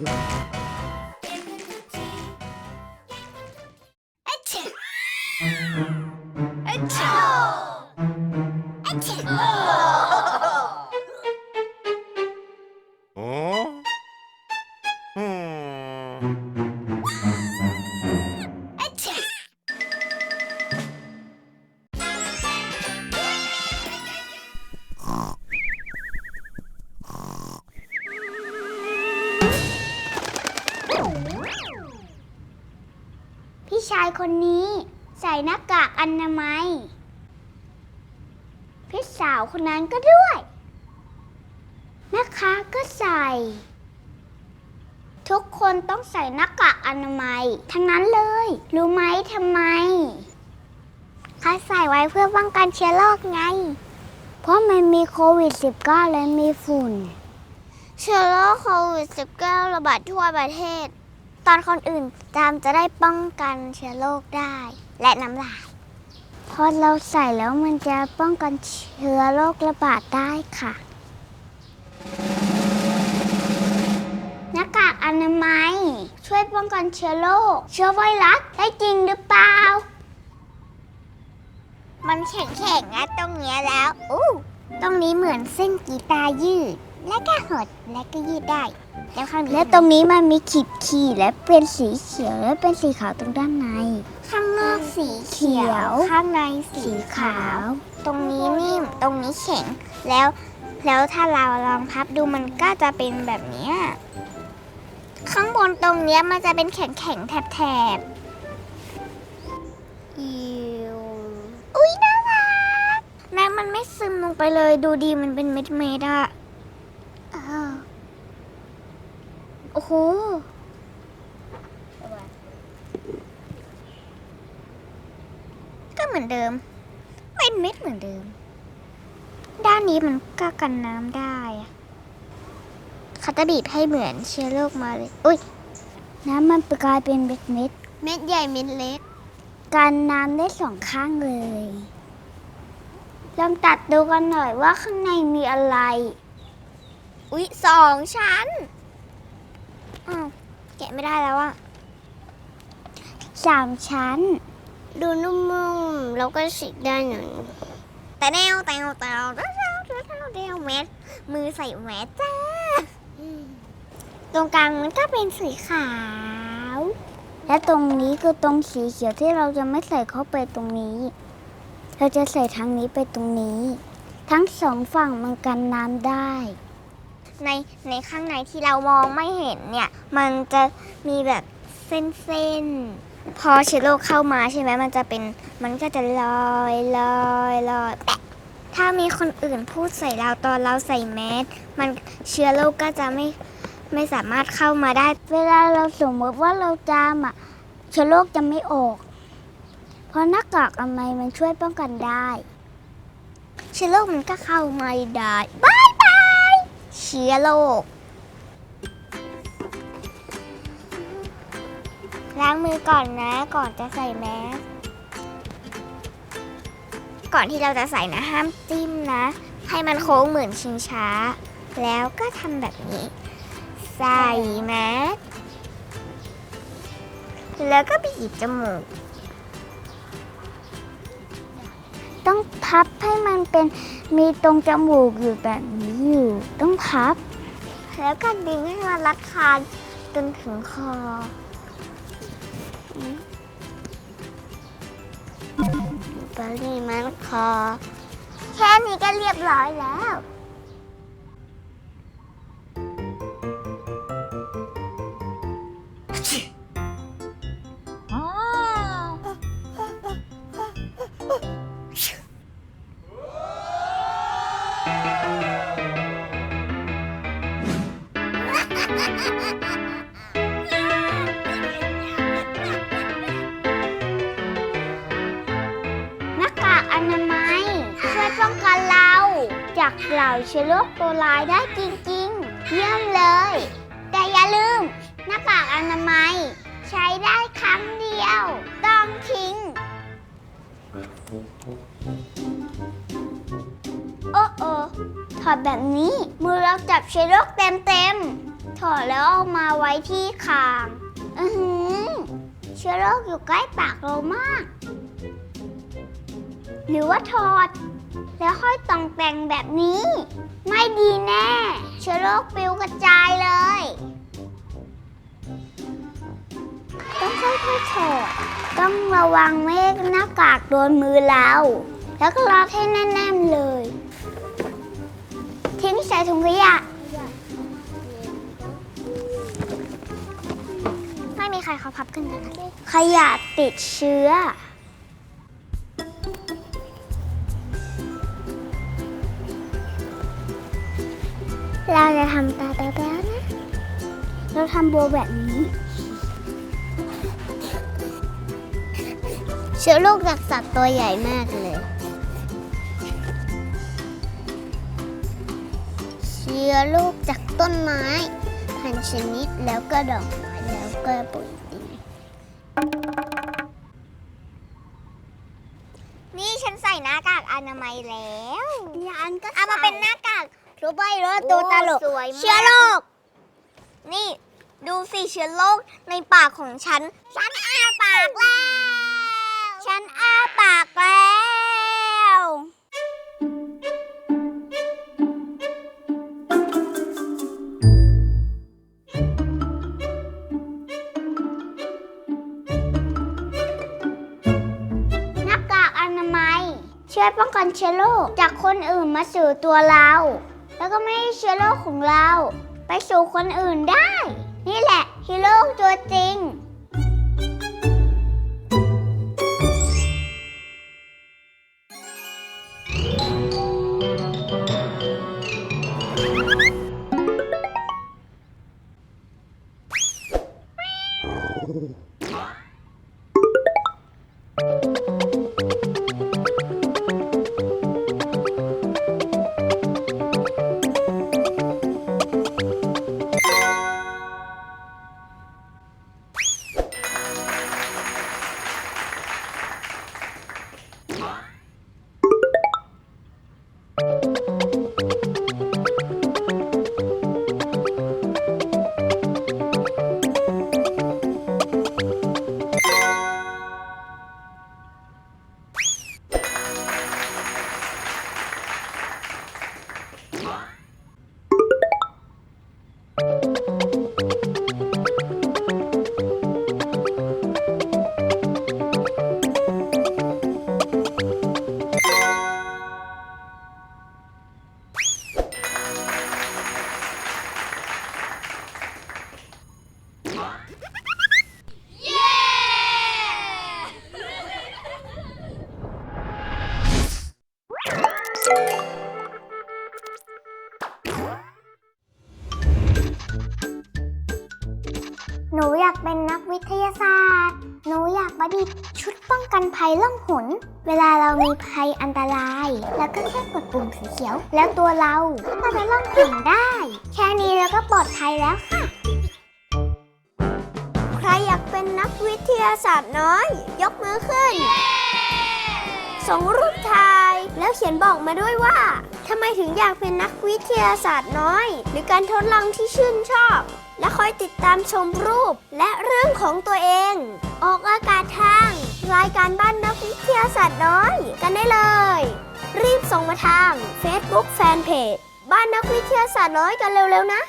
てくだ。 คนนี้ใส่หน้ามัยพี่สาวคนนั้นก็ด้วย แม่ค้าก็ใส่ ทุกคนต้องใส่หน้ากากอนามัย ทั้งนั้นเลย รู้ไหมทำไมเขาใส่ไว้เพื่อป้องกันเชื้อโรคไง เพราะมันมีโควิด -19 และมีฝุ่น เชื้อโรคโควิด -19 ระบาดทั่วประเทศ ตอนคนอื่นตามจะได้ป้องกันเชื้อโรคได้ และน้ำลาย พอเราใส่แล้วมันจะป้องกันเชื้อโรคระบาดได้ค่ะ หน้ากากอนามัย ช่วยป้องกันเชื้อโรคเชื้อไวรัสได้จริงหรือเปล่า มันแข็งๆนะตรงเนี้ยแล้ว อู้ตรงนี้เหมือนเส้นกีตาร์ยืด และก็หดและก็ยืดได้ แล้วข้างนี้และตรงนี้มันมีขีดขีดและเป็นสีเขียวและเป็นสีขาวตรงด้านในข้างนอก สีเขียว ข้างในสีขาว ตรงนี้นิ่ม ตรงนี้แข็ง แล้ว แล้วถ้าเราลองพับดูมันก็จะเป็นแบบนี้ ข้างบนตรงเนี้ยมันจะเป็นแข็งแข็งๆแถบอิวอุ้ยน่ารักแม้มันไม่ซึมลงไปเลย ดูดีมันเป็นเม็ดเม็ดอะโอ้โห ก็เห มือนเดิม เป็นเม็ดเหมือนเดิม ด้านนี้มันก็กันน้ำได้อะเขาจะบีบให้เหมือนเชื้อโรคมาเลยอุ้ยน้ำมันกลายเป็นเม็ดเม็ดเม็ดใหญ่เม็ดเล็ก กันน้ำได้สองข้างเลยลองตัดดูกันหน่อยว่าข้างในมีอะไร อุ๊ยสองชั้นอ้าวแกะไม่ได้แล้วอะสามชั้น ดูนุ่มๆแล้วก็ฉีกได้หน่อยแต่แนวแต่แนวแต่แนวแต่แนวแต่แนวแต่แนวแมสมือใส่แมสจ้า ตรงกลางมันก็เป็นสีขาว และตรงนี้คือตรงสีเขียวที่เราจะไม่ใส่เข้าไปตรงนี้ เราจะใส่ทางนี้ไปตรงนี้ ทั้งสองฝั่งมันกันน้ำได้ ในในข้างในที่เรามองไม่เห็นเนี่ย มันจะมีแบบเส้นๆ พอเชื้อโรคเข้ามาใช่ไหมมันจะเป็นมันก็จะลอยลอยลอยแปะถ้ามีคนอื่นพูดใส่เราตอนเราใส่แมสมันเชื้อโรคก็จะไม่ไม่สามารถเข้ามาได้ เวลาเราสมมติว่าเราจามอะเชื้อโรคจะไม่ออก เพราะหน้ากากอนามัยมันช่วยป้องกันได้ เชื้อโรคมันก็เข้ามาได้บายบายเชื้อโรค ล้างมือก่อนนะ ก่อนจะใส่แมสก่อนที่เราจะใส่นะห้ามจิ้มนะ ให้มันโค้งเหมือนชิงช้า แล้วก็ทำแบบนี้ ใส่แมสแล้วก็บีบจมูก ต้องพับให้มันเป็นมีตรงจมูกอยู่แบบนี้อยู่ต้องพับ แล้วก็ดึงให้มันรัดคาจนถึงคอ อืมปริมาณคอ แค่นี้ก็เรียบร้อยแล้ว จากเหล่าเชื้อโรคตัวร้ายได้จริงๆ เยี่ยมเลย แต่อย่าลืม หน้ากากอนามัย ใช้ได้ครั้งเดียว ต้องทิ้ง โอ้โอถอดแบบนี้มือเราจับเชื้อโรคเต็มๆ ถอดแล้วเอามาไว้ที่คางอือหือเชื้อโรคอยู่ใกล้ปากเรามาก หรือว่าถอด แล้วค่อยตองแต่งแบบนี้ ไม่ดีแน่ เชื้อโรคปลิวกระจายเลย ต้องค่อยๆถอดต้องระวังไม่ให้หน้ากากโดนมือเรา แล้วก็รัดให้แน่นๆเลย ทิ้งใส่ถุงขยะ ไม่มีใครเขาพับกันกันนะขยะติดเชื้อ เราจะทำตาแบ๊วๆนะ เราทำโบว์แบบนี้ เชื้อโรคจากสัตว์ตัวใหญ่มากเลย เชื้อโรคจากต้นไม้พันชนิดแล้วก็ดอกไม้แล้วก็ปุ๋ยดินนี่ฉันใส่หน้ากากอนามัยแล้วนี่อันก็เอามาเป็นหน้ากาก รู้ไหมว่าตัวตลก เชื้อโรค นี่ดูสิเชื้อโรคในปากของฉัน ฉันอ้าปากแล้ว ฉันอ้าปากแล้วหน้ากากอนามัยช่วยป้องกันเชื้อโรคจากคนอื่นมาสู่ตัวเรา แล้วก็ไม่ให้เชื้อโรคของเรา ไปสู่คนอื่นได้ นี่แหละฮีโร่ตัวจริง ห หน เวลาเรามีภัยอันตรายแล้วก็แค่กดปุ่มสีเขียว แล้วตัวเราก็จะล่องหนได้ แค่นี้เราก็ปลอดภัยแล้วค่ะ ใครอยากเป็นนักวิทยาศาสตร์น้อย ยกมือขึ้น ส่งรูปถ่าย แล้วเขียนบอกมาด้วยว่าทำไมถึงอยากเป็นนักวิทยาศาสตร์น้อย หรือการทดลองที่ชื่นชอบ และคอยติดตามชมรูปและเรื่องของตัวเอง ออกอากาศทาง รายการบ้านนักวิทยาศาสตร์น้อย กันได้เลย รีบส่งมาทาง Facebook Fanpage บ้านนักวิทยาศาสตร์น้อยกันเร็วๆนะ